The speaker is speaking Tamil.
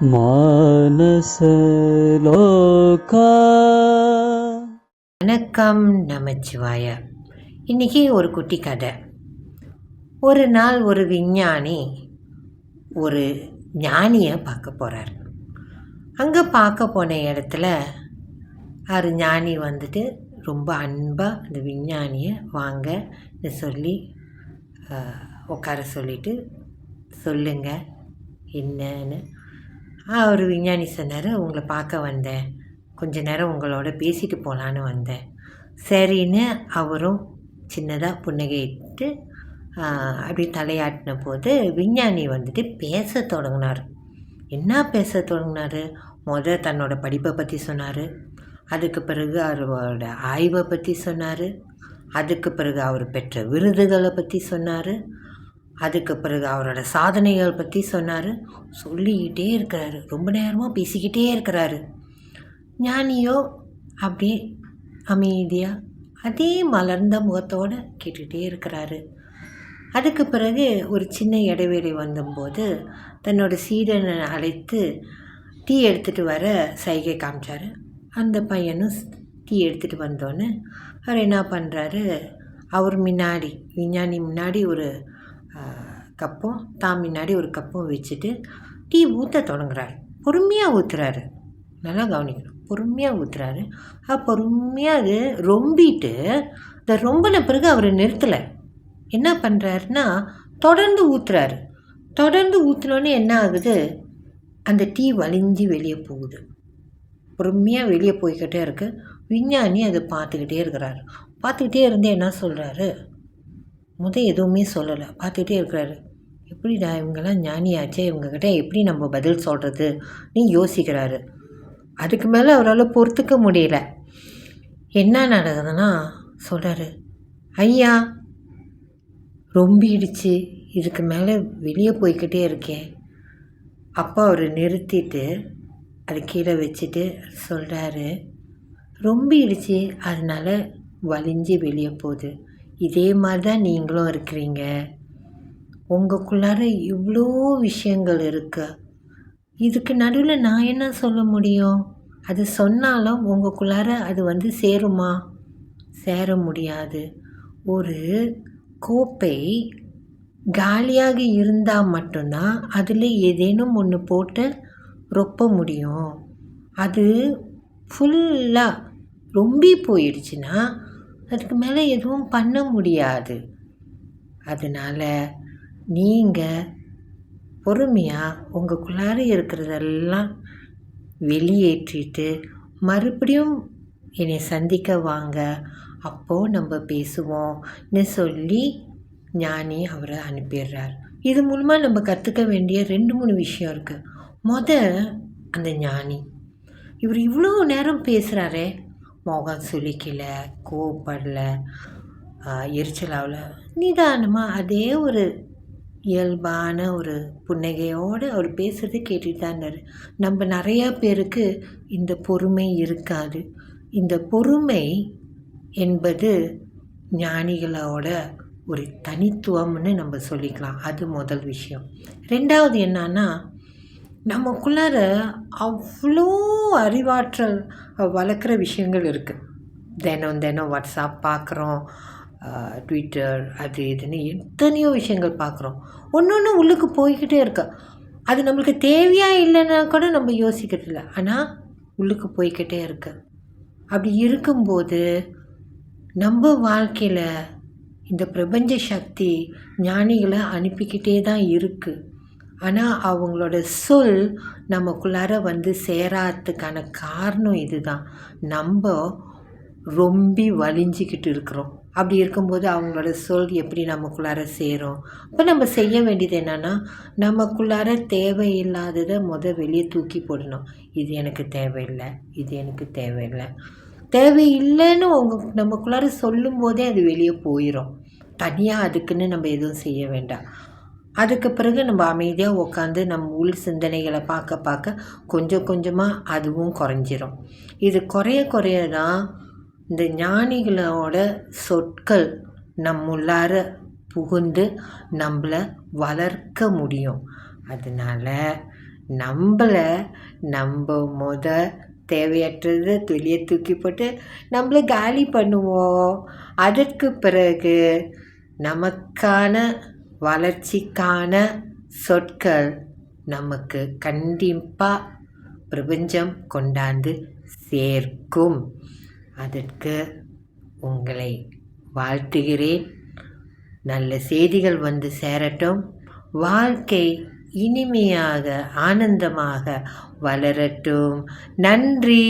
மானசலோகா வணக்கம் நமச்சிவாய. இன்னைக்கு ஒரு குட்டி கதை. ஒரு நாள் ஒரு விஞ்ஞானி ஒரு ஞானியை பார்க்க போகிறார் அங்கே பார்க்க போன இடத்துல அவர் ஞானி வந்துட்டு ரொம்ப அன்பாக அந்த விஞ்ஞானியை வாங்க சொல்லி உட்கார சொல்லிட்டு சொல்லுங்க என்னன்னு அவர் விஞ்ஞானி சொன்னார் உங்களை பார்க்க வந்தேன். கொஞ்ச நேரம் உங்களோட பேசிட்டு போகலான்னு வந்தேன். சரின்னு அவரும் சின்னதாக புன்னகையிட்டு அப்படி தலையாட்டின போது விஞ்ஞானி வந்துட்டு பேச தொடங்கினார். என்ன பேச தொடங்கினார்? முத தன்னோட படிப்பை பற்றி சொன்னார். அதுக்கு பிறகு அவரோட ஆய்வை பற்றி சொன்னார். அதுக்கு பிறகு அவர் பெற்ற விருதுகளை பற்றி சொன்னார். அதுக்கு பிறகு அவரோட சாதனைகள் பற்றி சொன்னார். சொல்லிக்கிட்டே இருக்கிறாரு. ரொம்ப நேரமாக பேசிக்கிட்டே இருக்கிறாரு. ஞானியோ அப்படியே அமைதியாக அதே மலர்ந்த முகத்தோடு கேட்டுகிட்டே இருக்கிறாரு. அதுக்கு பிறகு ஒரு சின்ன இடைவேளை வந்தபோது தன்னோட சீடனை அழைத்து டீ எடுத்துகிட்டு வர சைகை காமிச்சார். அந்த பையனும் டீ எடுத்துகிட்டு வந்தோன்னே அவர் என்ன பண்ணுறாரு அவர் முன்னாடி விஞ்ஞானி முன்னாடி ஒரு கப்பும் தான் முன்னாடி ஒரு கப்பும் வச்சுட்டு டீ ஊற்ற தொடங்குறாரு. பொறுமையாக ஊற்றுறாரு நல்லா கவனிக்கணும். பொறுமையாக ஊற்றுறாரு பொறுமையாக அது ரொம்பிட்டு இந்த ரொம்பின பிறகு அவர் நிறுத்தலை. என்ன பண்ணுறாருன்னா தொடர்ந்து ஊற்றுறாரு தொடர்ந்து ஊற்றினோன்னே என்ன ஆகுது? அந்த டீ வலிஞ்சு வெளியே போகுது. பொறுமையாக வெளியே போய்கிட்டே இருக்குது விஞ்ஞானி அதை பார்த்துக்கிட்டே இருக்கிறாரு. பார்த்துக்கிட்டே இருந்து என்ன சொல்கிறாரு முத எதுவுமே சொல்லலை. பார்த்துட்டே இருக்கிறாரு. எப்படிடா இவங்கெல்லாம் ஞானியாச்சே? இவங்கக்கிட்ட எப்படி நம்ம பதில் சொல்கிறது நீ யோசிக்கிறாரு. அதுக்கு மேலே அவரால் பொறுத்துக்க முடியல. என்ன நடக்குதுன்னா சொல்கிறாரு ஐயா ரொம்பிடுச்சு. இதுக்கு மேலே வெளியே போய்கிட்டே இருக்கேன் அப்பா அவர் நிறுத்திட்டு அது கீழே வச்சுட்டு சொல்கிறாரு ரொம்பிடுச்சு. அதனால் வலிஞ்சு வெளியே போகுது. இதே மாதிரி தான் நீங்களும் இருக்கிறீங்க. உங்களுக்குள்ளார இவ்வளோ விஷயங்கள் இருக்கு. இதுக்கு நடுவில் நான் என்ன சொல்ல முடியும்? அது சொன்னாலும் உங்களுக்குள்ளார அது வந்து சேருமா? சேர முடியாது. ஒரு கோப்பை காலியாக இருந்தால் மட்டும்தான் அதில் ஏதேனும் ஒன்று போட்டு ரொப்ப முடியும். அது ஃபுல்லாக ரொம்பி போயிடுச்சுன்னா அதுக்கு மேலே எதுவும் பண்ண முடியாது. அதனால் நீங்கள் பொறுமையாக உங்களுக்குள்ளார இருக்கிறதெல்லாம் வெளியேற்றிட்டு மறுபடியும் என்னை சந்திக்க வாங்க. அப்போது நம்ம பேசுவோம்னு சொல்லி ஞானி அவரை அனுப்பிடுறார். இது மூலமாக நம்ம கற்றுக்க வேண்டிய ரெண்டு மூணு விஷயம் இருக்குது முத அந்த ஞானி. இவர் இவ்வளோ நேரம் பேசுகிறாரே முகம் சுளிக்கலை கோவப்படலை எரிச்சலாவில் நிதானமாக அதே ஒரு இயல்பான ஒரு புன்னகையோடு அவர் பேசுகிறது கேட்டுட்டு தான் இருந்தார். நம்ம நிறையா பேருக்கு இந்த பொறுமை இருக்காது. இந்த பொறுமை என்பது ஞானிகளோட ஒரு தனித்துவம்னு நம்ம சொல்லிக்கலாம். அது முதல் விஷயம். ரெண்டாவது என்னன்னா நமக்குள்ளார அவ்வளோ அறிவாற்றல் வளர்க்குற விஷயங்கள் இருக்குது தினம் தினம் வாட்ஸ்அப் பார்க்குறோம் ட்விட்டர் அது இதுன்னு எத்தனையோ விஷயங்கள் பார்க்குறோம் ஒன்று ஒன்று உள்ளுக்கு போய்கிட்டே இருக்கு. அது நம்மளுக்கு தேவையாக இல்லைன்னா கூட நம்ம யோசிக்கிறது இல்லை. ஆனால் உள்ளுக்கு போய்கிட்டே இருக்கு. அப்படி இருக்கும்போது நம்ம வாழ்க்கையில் இந்த பிரபஞ்ச சக்தி ஞானிகளை அனுப்பிக்கிட்டே தான் இருக்குது ஆனால் அவங்களோட சொல் நமக்குள்ளார வந்து சேராததுக்கான காரணம் இதுதான். நம்ம ரொம்பி வலிஞ்சிக்கிட்டு இருக்கிறோம். அப்படி இருக்கும்போது அவங்களோட சொல் எப்படி நமக்குள்ளார சேரும்? அப்போ நம்ம செய்ய வேண்டியது என்னென்னா நமக்குள்ளார தேவையில்லாததை முத வெளியே தூக்கி போடணும். இது எனக்கு தேவையில்லை இது எனக்கு தேவையில்லை. தேவையில்லைன்னு உங்க நமக்குள்ளார சொல்லும் போதே அது வெளியே போயிடும் தனியாக அதுக்குன்னு நம்ம எதுவும் செய்ய வேண்டாம். அதுக்கு பிறகு நம்ம அமைதியாக உட்காந்து நம்ம உள் சிந்தனைகளை பார்க்க பார்க்க கொஞ்சம் கொஞ்சமாக அதுவும் குறைஞ்சிரும். இது குறைய குறைய தான் இந்த ஞானிகளோட சொற்கள் நம்முள்ளார புகுந்து நம்மளை வளர்க்க முடியும். அதனால் நம்மளை நம்ம முத தேவையற்றது வெளியே தூக்கி போட்டு நம்மளை காலி பண்ணுவோம். அதற்கு பிறகு நமக்கான வளர்ச்சிக்கான சொற்கள் நமக்கு கண்டிப்பாக பிரபஞ்சம் கொண்டாந்து சேர்க்கும். அதற்கு உங்களை வாழ்த்துகிறேன். நல்ல செய்திகள் வந்து சேரட்டும். வாழ்க்கை இனிமையாக ஆனந்தமாக வளரட்டும். நன்றி!